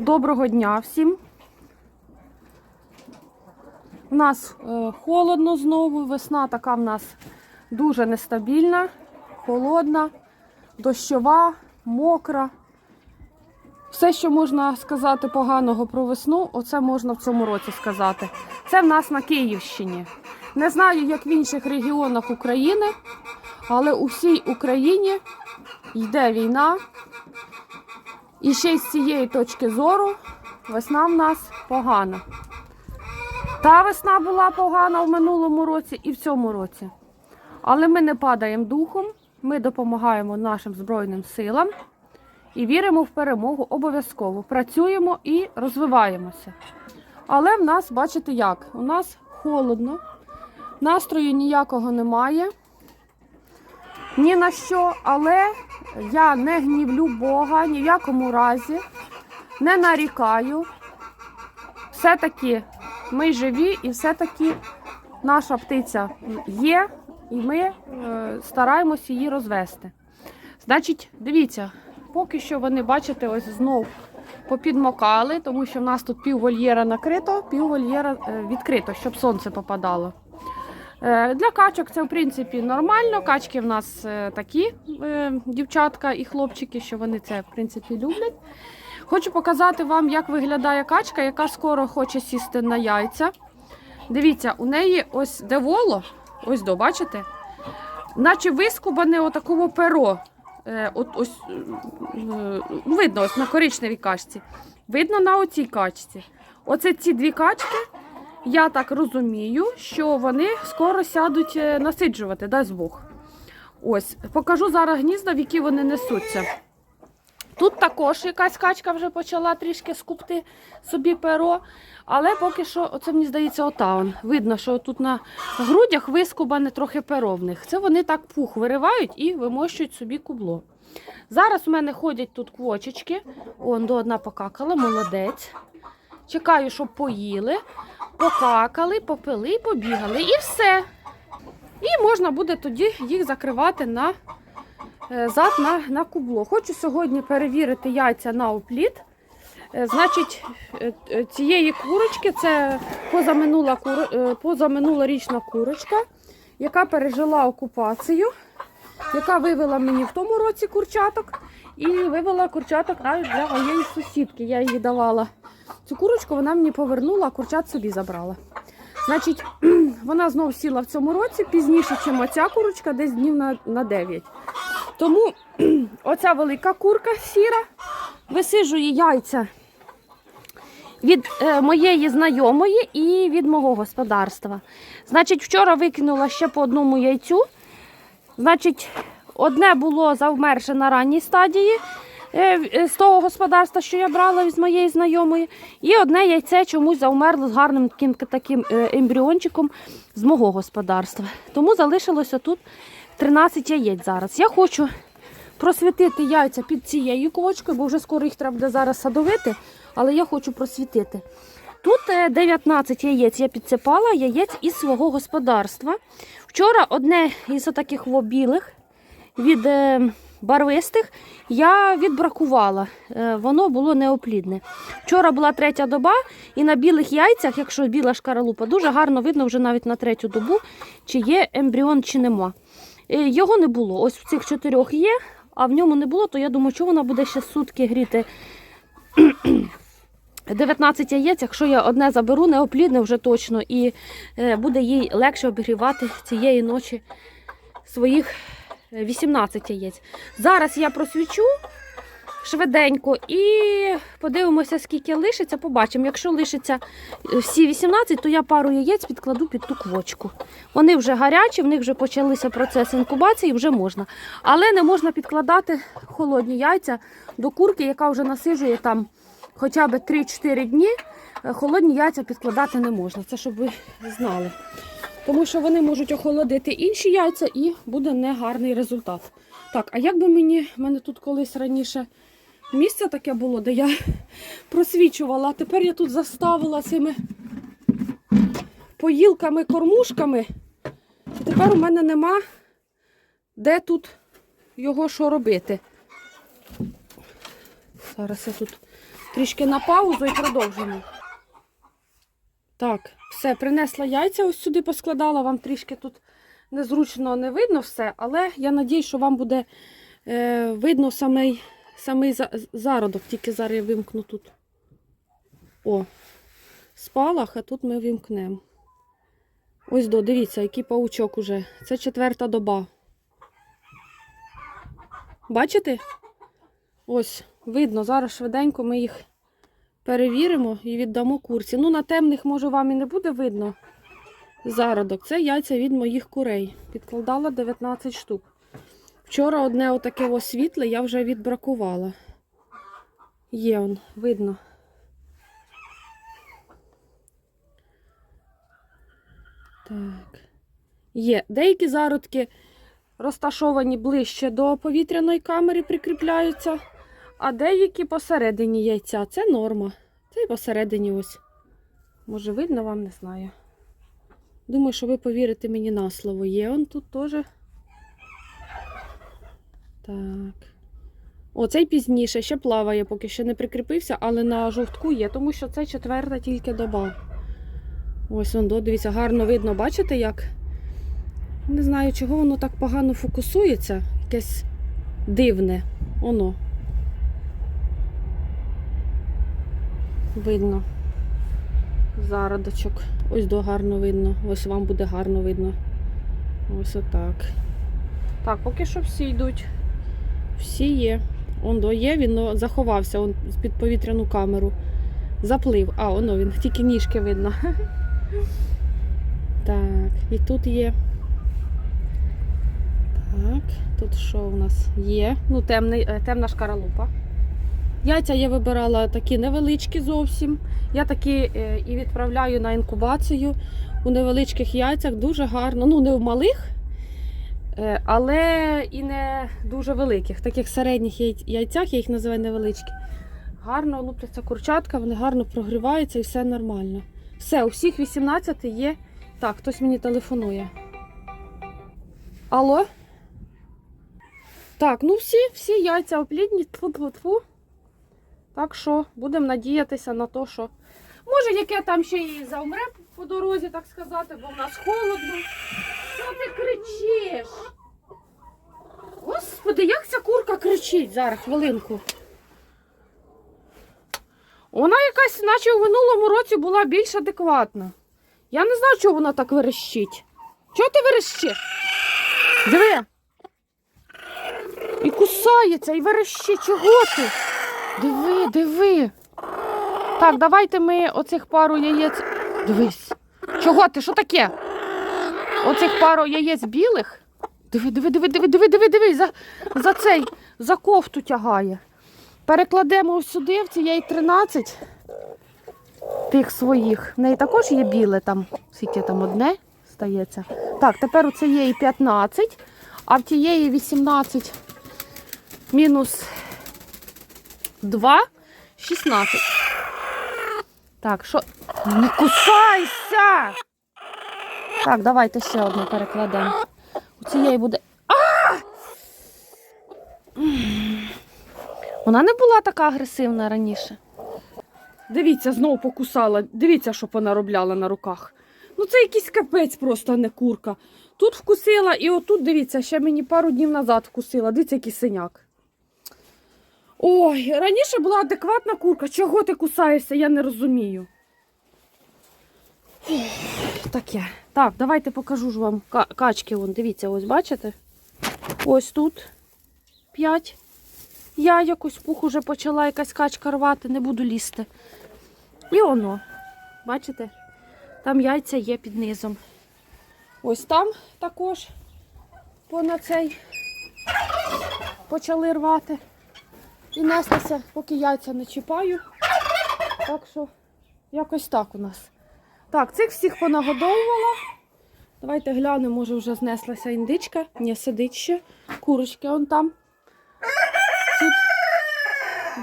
Доброго дня всім. У нас е, холодно знову, весна така в нас дуже нестабільна, холодна, дощова, мокра. Все, що можна сказати поганого про весну, оце можна в цьому році сказати. Це в нас на Київщині. Не знаю, як в інших регіонах України, але у всій Україні йде війна. І ще з цієї точки зору весна в нас погана. Та весна була погана в минулому році і в цьому році. Але ми не падаємо духом, ми допомагаємо нашим Збройним силам і віримо в перемогу обов'язково. Працюємо і розвиваємося. Але в нас, бачите як, у нас холодно, настрою ніякого немає. Ні на що, але я не гнівлю Бога ні в якому разі, не нарікаю. Все-таки ми живі і все-таки наша птиця є, і ми е, стараємося її розвести. Значить, дивіться, поки що вони, бачите, ось знов попідмокали, тому що в нас тут пів вольєра накрито, пів вольєра е, відкрито, щоб сонце попадало. Е, Для качок це в принципі нормально. Качки в нас е, такі е, дівчатка і хлопчики, що вони це в принципі люблять. Хочу показати вам, як виглядає качка, яка скоро хоче сісти на яйця. Дивіться, у неї ось де воло, ось до, бачите? Наче вискубане отаково перо. От ось видно ось на коричневій качці. Видно на оцій качці. Оце ці дві качки. Я так розумію, що вони скоро сядуть е, насиджувати, дасть Бог. Ось, покажу зараз гнізда, в які вони несуться. Тут також якась качка вже почала трішки скупти собі перо, але поки що, оце мені здається, отаун. Видно, що тут на грудях вискубане трохи перо в них. Це вони так пух виривають і вимощують собі кубло. Зараз у мене ходять тут квочечки. Он до одна покакала, молодець. Чекаю, щоб поїли, покакали, попили, побігали і все. І можна буде тоді їх закривати на е, зад на, на кубло. Хочу сьогодні перевірити яйця на опліт. Е, Значить, е, цієї курочки це позаминула, позаминулорічна курочка, яка пережила окупацію, яка вивела мені в тому році курчаток і вивела курчаток навіть для моєї сусідки. Я їй давала цю курочку, вона мені повернула, а курчат собі забрала. Значить, вона знов сіла в цьому році пізніше, ніж оця курочка, десь днів на, на 9. Тому оця велика курка сіра висиджує яйця від е, моєї знайомої і від мого господарства. Значить, вчора викинула ще по одному яйцю. Значить, одне було завмерше на ранній стадії е, е, з того господарства, що я брала з моєї знайомої. І одне яйце чомусь завмерло з гарним таким, таким е, ембріончиком з мого господарства. Тому залишилося тут 13 яєць зараз. Я хочу просвітити яйця під цією квочкою, бо вже скоро їх треба буде зараз садовити, але я хочу просвітити. Тут е, 19 яєць я підсипала, яєць із свого господарства. Вчора одне із таких білих від е, барвистих я відбракувала. Е, воно було неоплідне. Вчора була третя доба, і на білих яйцях, якщо біла шкаралупа, дуже гарно видно вже навіть на третю добу, чи є ембріон, чи нема. Е, Його не було. Ось в цих чотирьох є, а в ньому не було, то я думаю, що вона буде ще сутки гріти 19 яєць, якщо я одне заберу, неоплідне вже точно, і буде їй легше обігрівати цієї ночі своїх 18 яєць. Зараз я просвічу швиденько і подивимося, скільки лишиться. Побачимо. Якщо лишиться е, всі 18, то я пару яєць підкладу під ту квочку. Вони вже гарячі, в них вже почалися процес інкубації, вже можна. Але не можна підкладати холодні яйця до курки, яка вже насижує там хоча б 3-4 дні. Е, Холодні яйця підкладати не можна. Це щоб ви знали. Тому що вони можуть охолодити інші яйця і буде негарний результат. Так, а як би мені, в мене тут колись раніше місце таке було, де я просвічувала, а тепер я тут заставила цими поїлками, кормушками. І тепер у мене нема де тут його що робити. Зараз я тут трішки на паузу і продовжимо. Так, все, принесла яйця, ось сюди поскладала, вам трішки тут незручно не видно все, але я надію, що вам буде е, видно самий, самий за- зародок, тільки зараз я вимкну тут. О, спалах, а тут ми вимкнемо. Ось до, дивіться, який паучок уже. Це четверта доба. Бачите? Ось, видно, зараз швиденько ми їх перевіримо і віддамо курці. Ну, на темних, може, вам і не буде видно зародок. Це яйця від моїх курей. Підкладала 19 штук. Вчора одне отаке ось світле я вже відбракувала. Є он, видно. Так. Є. Деякі зародки розташовані ближче до повітряної камери, прикріпляються, а деякі посередині яйця. Це норма. Це і посередині ось. Може, видно вам, не знаю. Думаю, що ви повірите мені на слово. Є он тут теж. Так. О, цей пізніше ще плаває, поки ще не прикріпився, але на жовтку є, тому що це четверта тільки доба. Ось он, дивіться, гарно видно, бачите, як? Не знаю, чого воно так погано фокусується. Якесь дивне. Оно. Видно. Зародочок. Ось до гарно видно. Ось вам буде гарно видно. Ось отак. Так, поки що всі йдуть. Всі є. Он до є, він заховався он, під повітряну камеру. Заплив. А, воно він, тільки ніжки видно. Так, і тут є. Так, тут що у нас є? Ну, темний, е, темна шкаралупа. Яйця я вибирала такі невеличкі зовсім. Я такі е, і відправляю на інкубацію у невеличких яйцях. Дуже гарно. Ну, не в малих, е, але і не дуже великих. Таких середніх яй- яйцях, я їх називаю невеличкі. Гарно лупляться курчатка, вони гарно прогріваються і все нормально. Все, у всіх 18 є. Так, хтось мені телефонує. Алло? Так, ну всі, всі яйця оплідні, тфу-тфу-тфу. Так що будемо надіятися на те, що. Може, яке там ще і завмре по дорозі, так сказати, бо в нас холодно. Що ти кричиш? Господи, як ця курка кричить зараз, хвилинку. Вона якась, наче у минулому році була більш адекватна. Я не знаю, чого вона так верещить. Чого ти верещиш? Диви. І кусається, і верещить. Чого ти? Диви, диви. Так, давайте ми оцих пару яєць. Дивись. Чого ти? Що таке? Оцих пару яєць білих. Диви, диви, диви, диви, диви, диви, диви. За, за цей, за кофту тягає. Перекладемо сюди, в цієї 13 тих своїх. В неї також є біле там, скільки там одне стається. Так, тепер у цієї 15, а в тієї 18 мінус 2, 16. Так, що. Не кусайся! Так, давайте ще одну перекладемо. У цієї буде. А! Вона не була така агресивна раніше. Дивіться, знову покусала. Дивіться, що понаробляла на руках. Ну це якийсь капець просто, а не курка. Тут вкусила і отут, дивіться, ще мені пару днів назад вкусила. Дивіться, який синяк. Ой, раніше була адекватна курка. Чого ти кусаєшся, я не розумію. Таке. Так, давайте покажу ж вам ка- качки. Вон, дивіться, ось бачите? Ось тут 5. Я якось пух уже почала якась качка рвати, не буду лізти. І воно. Бачите? Там яйця є під низом. Ось там також понад цей почали рвати. І нестися, поки яйця не чіпаю. Так що якось так у нас. Так, цих всіх понагодовувала. Давайте глянемо, може вже знеслася індичка. Ні, сидить ще. Курочки он там. Тут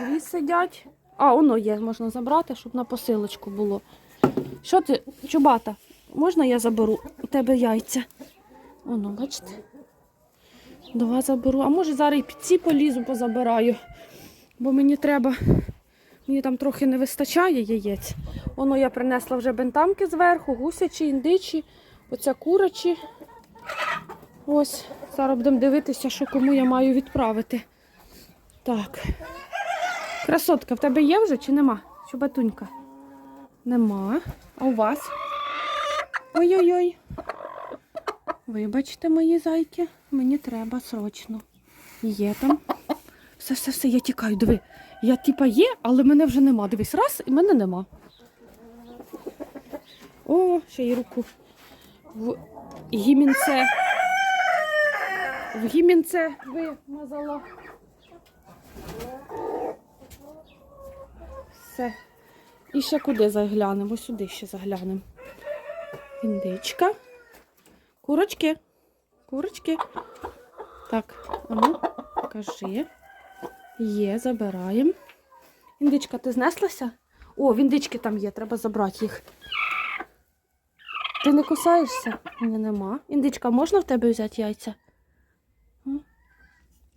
дві сидять. А, воно є, можна забрати, щоб на посилочку було. Що ти, чубата? Можна я заберу у тебе яйця? Воно, бачите? Два заберу. А може зараз і під ці полізу позабираю. Бо мені треба Мені там трохи не вистачає яєць. Воно я принесла вже бентамки зверху, гусячі, індичі, оця курачі. Ось, зараз будемо дивитися, що кому я маю відправити. Так. Красотка, в тебе є вже чи нема? Чубатунька? Нема. А у вас? Ой-ой-ой. Вибачте, мої зайки, мені треба срочно. Є там. Все, все, все, я тікаю, диви. Я типа є, але мене вже нема. Дивись, раз і мене нема. О, ще й руку. В гімінце. В гімінце вимазала. Все. І ще куди заглянемо? Сюди ще заглянемо. Індичка. Курочки. Курочки. Так, а ну, кажи. Є, забираємо. Індичка, ти знеслася? О, в індички там є, треба забрати їх. Ти не кусаєшся? Ні, нема. Індичка, можна в тебе взяти яйця?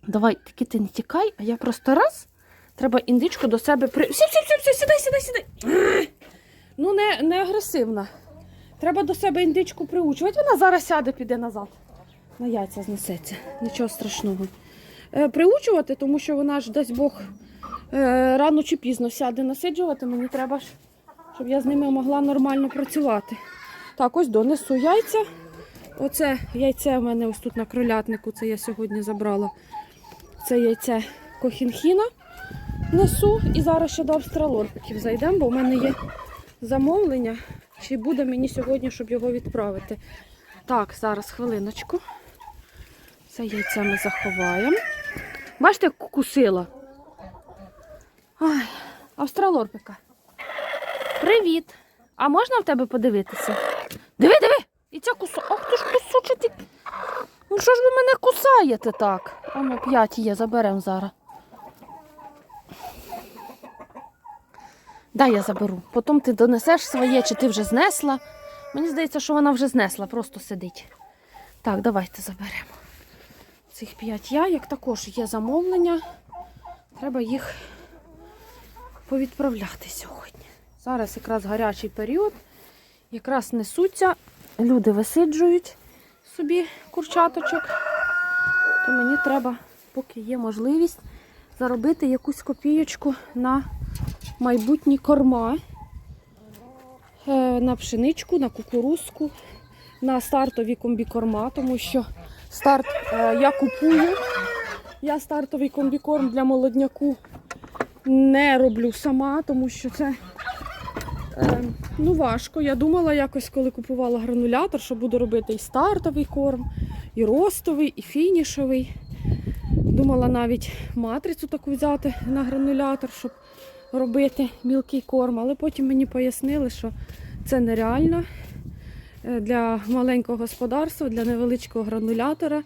Давай, тільки ти не тікай, а я просто раз. Треба індичку до себе при. Сі, сі, сі, сідай, сідай, сідай. Ну, не, не агресивна. Треба до себе індичку приучувати. Вона зараз сяде, піде назад. На яйця знесеться. Нічого страшного. Е, приучувати, тому що вона ж дасть Бог е, рано чи пізно сяде насиджувати. Мені треба щоб я з ними могла нормально працювати. Так, ось донесу яйця. Оце яйце в мене ось тут на кролятнику. Це я сьогодні забрала. Це яйце кохінхіна несу. І зараз ще до австралорпиків зайдемо, бо в мене є замовлення. Чи буде мені сьогодні, щоб його відправити? Так, зараз хвилиночку. Це яйце ми заховаємо. Бачите, як кусила? Ай, австралорпика. Привіт! А можна в тебе подивитися? Диви, диви! І ця кусо. Ах ти ж кусоча ти. Ну що ж ви мене кусаєте так? А ну, п'ять є, заберемо зараз. Дай я заберу. Потім ти донесеш своє, чи ти вже знесла. Мені здається, що вона вже знесла, просто сидить. Так, давайте заберемо. Цих п'ять яєк також є замовлення. Треба їх повідправляти сьогодні. Зараз якраз гарячий період. Якраз несуться, люди висиджують собі курчаточок. То мені треба, поки є можливість, заробити якусь копійочку на майбутні корма. Е, На пшеничку, на кукурузку, на стартові комбікорма, тому що старт е, я купую. Я стартовий комбікорм для молодняку не роблю сама, тому що це е, ну, важко. Я думала якось, коли купувала гранулятор, що буду робити і стартовий корм, і ростовий, і фінішовий. Думала навіть матрицю таку взяти на гранулятор, щоб робити мілкий корм, але потім мені пояснили, що це нереально для маленького господарства, для невеличкого гранулятора.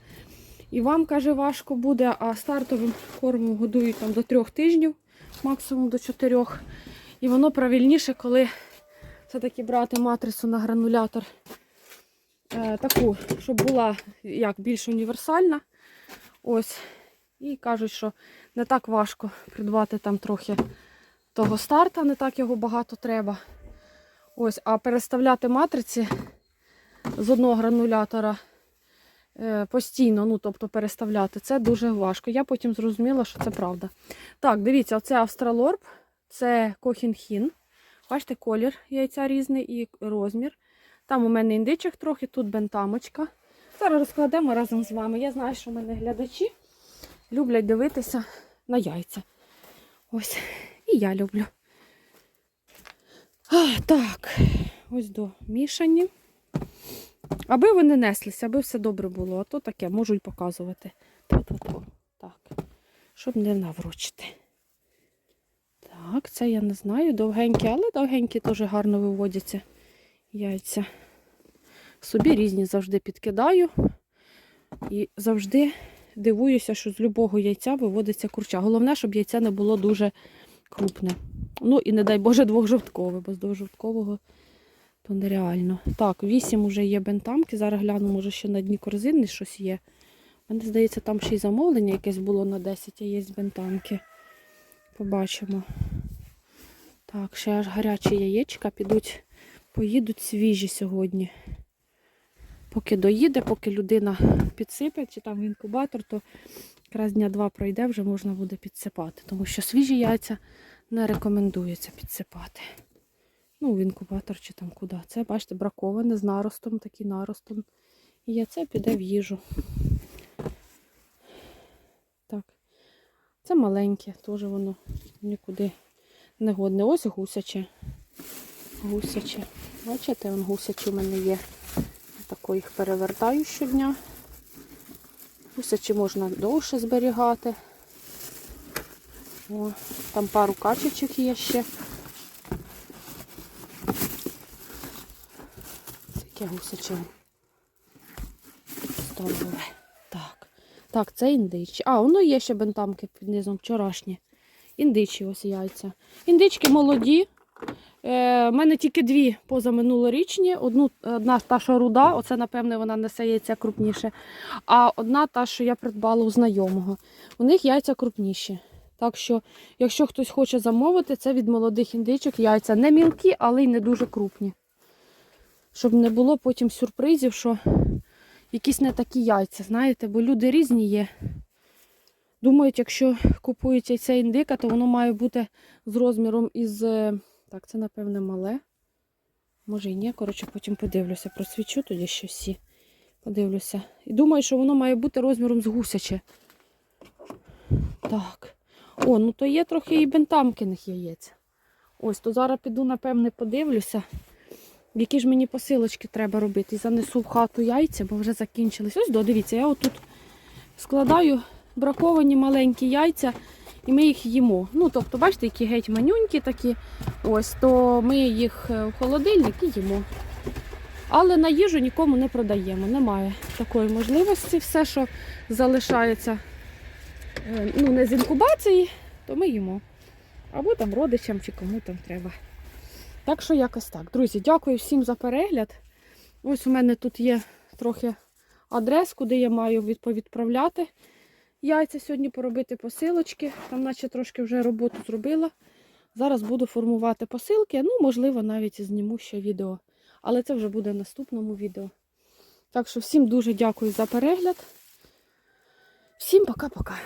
І вам, каже, важко буде, а стартовим кормом годують там до трьох тижнів, максимум до чотирьох. І воно правильніше, коли все-таки брати матрицю на гранулятор е, таку, щоб була як більш універсальна. Ось. І кажуть, що не так важко придбати там трохи того старта, не так його багато треба. Ось, а переставляти матриці з одного гранулятора е, постійно, ну тобто переставляти, це дуже важко. Я потім зрозуміла, що це правда. Так, дивіться, оце австралорп, це кохінхін. Бачите, колір яйця різний і розмір. Там у мене індичок трохи, тут бентамочка. Зараз розкладемо разом з вами. Я знаю, що в мене глядачі люблять дивитися на яйця. Ось. І я люблю. А, так, ось до мішані. Аби вони неслися, аби все добре було, а то таке можу й показувати. Ту-ту-ту. Так, щоб не наврочити. Так, це я не знаю, довгенькі, але довгенькі теж гарно виводяться яйця. Собі різні завжди підкидаю. І завжди дивуюся, що з любого яйця виводиться курча. Головне, щоб яйця не було дуже крупне. Ну і не дай Боже двохжовткове, бо з двохжовткового то нереально. Так, вісім вже є бентамки. Зараз гляну, може ще на дні корзини щось є. Мені здається, там ще й замовлення якесь було на 10, а є бентамки. Побачимо. Так, ще аж гарячі яєчка підуть, поїдуть свіжі сьогодні. Поки доїде, поки людина підсипе, чи там в інкубатор, то якраз дня два пройде, вже можна буде підсипати. Тому що свіжі яйця не рекомендується підсипати. Ну, в інкубатор чи там куди. Це, бачите, браковане з наростом, такий наростом. І яйце піде в їжу. Так. Це маленьке, теж воно нікуди не годне. Ось гусяче. Гусяче. Бачите, вон гусячі в мене є. Тако їх перевертаю щодня. Гусячі можна довше зберігати. О, там пару качечок є ще. Таке гусяче. Здорове. Так. Так, це індичі. А, воно є ще бентамки під низом вчорашні. Індичі ось яйця. Індички молоді. Е, У мене тільки дві позаминулорічні. Одну, одна та, що руда, оце, напевне, вона несе яйця крупніше. А одна та, що я придбала у знайомого. У них яйця крупніші. Так що, якщо хтось хоче замовити, це від молодих індичок яйця. Не мілкі, але й не дуже крупні. Щоб не було потім сюрпризів, що якісь не такі яйця, знаєте, бо люди різні є. Думають, якщо купують яйце індика, то воно має бути з розміром із. е, Так, це, напевне, мале. Може і ні, коротше, потім подивлюся. Просвічу тоді всі. Подивлюся. І думаю, що воно має бути розміром з гусяче. Так. О, ну то є трохи і бентамкиних яєць. Ось, то зараз піду, напевне, подивлюся, які ж мені посилочки треба робити. Занесу в хату яйця, бо вже закінчились. Ось, до, дивіться, я отут складаю браковані маленькі яйця, і ми їх їмо. Ну, тобто, бачите, які геть манюнькі такі. Ось, то ми їх е, в холодильник і їмо. Але на їжу нікому не продаємо. Немає такої можливості. Все, що залишається е, ну, не з інкубації, то ми їмо. Або там родичам чи кому там треба. Так що якось так. Друзі, дякую всім за перегляд. Ось у мене тут є трохи адрес, куди я маю відповідправляти яйця сьогодні поробити посилочки. Там наче трошки вже роботу зробила. Зараз буду формувати посилки. Ну, можливо, навіть зніму ще відео. Але це вже буде в наступному відео. Так що всім дуже дякую за перегляд. Всім пока-пока.